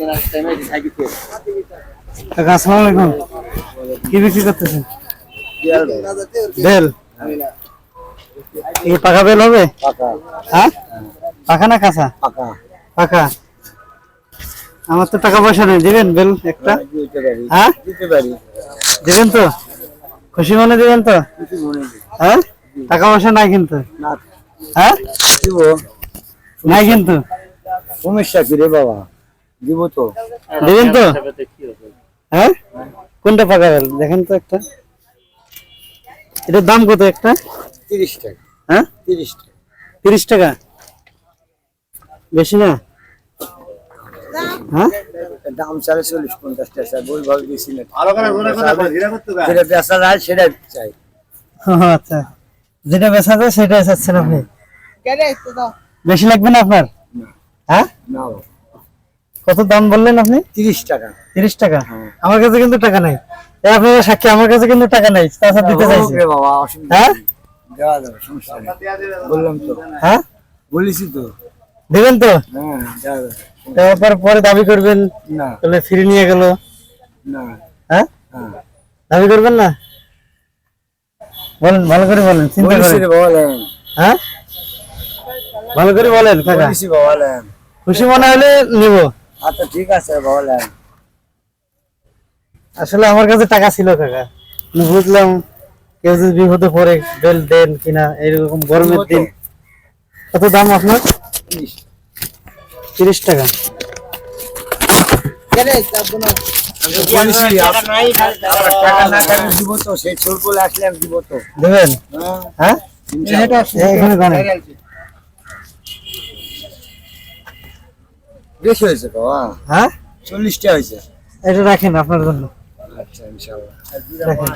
আসসালামু আলাইকুম। কি বিক্রি করতেছেন? বেল। এই পাকা বেল হবে? হ্যাঁ? পাকা না কাঁচা? পাকা। আমার তো টাকা পয়সা নেই। দিবেন বেল একটা? হ্যাঁ? দিবেন তো? খুশি মনে দিবেন তো? হ্যাঁ? টাকা পয়সা নাই কিন্তু। হ্যাঁ? নাই কিন্তু। সমস্যা কি রে বাবা? দিব তো। দিবেন তো? হ্যাঁ কোনটা পাকা বেল দেখেন তো একটা। এটার দাম কত একটা? তিরিশ টাকা। হ্যাঁ? তিরিশ টাকা। তিরিশ টাকা? বেশি না? হ্যাঁ? দাম চালে চল্লিশ পঞ্চাশ টাকা বই বেশি না। যেটা বেচা যায় সেটা চাই। আচ্ছা। যেটা বেচা যায় সেটাই চাচ্ছেন আপনি? বেশি লাগবে না আপনার? হ্যাঁ? না কত দাম বললেন আপনি? তিরিশ টাকা। তিরিশ টাকা? হ্যাঁ। আমার কাছে কিন্তু টাকা নাই। আপনারা সাক্ষী আমার কাছে কিন্তু টাকা নাই। তাছাড়া দিতে চাইছি হ্যাঁ? নেই। বললাম তো। হ্যাঁ? বলেছি তো। দেবেন তো? হ্যাঁ তারপর পরে দাবি করবেন। না। তাহলে ফিরে নিয়ে গেল। না। হ্যাঁ? হ্যাঁ। দাবি করবেন না? বলেন ভালো করে বলেন চিন্তা বলেছি করেন। বলেন হ্যাঁ? ভালো করে বলেন কাকা বলেন খুশি মনে হলে নিব। আচ্ছা ঠিক আছে বলেন। আসলে আমার কাছে টাকা ছিল কাকা। বুঝলাম কেউ যদি বিপদে পড়ে বেল দেন কিনা এরকম গরমের দিন। কত দাম আপনার? তিরিশ। টাকা। বলেছি আপনার টাকা বেশি হয়েছে বাবা হ্যাঁ? চল্লিশটা হয়েছে। এটা রাখেন আপনার জন্য। আচ্ছা ইনশাল্লাহ। রাখেন।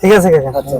ঠিক আছে কাকা। আচ্ছা।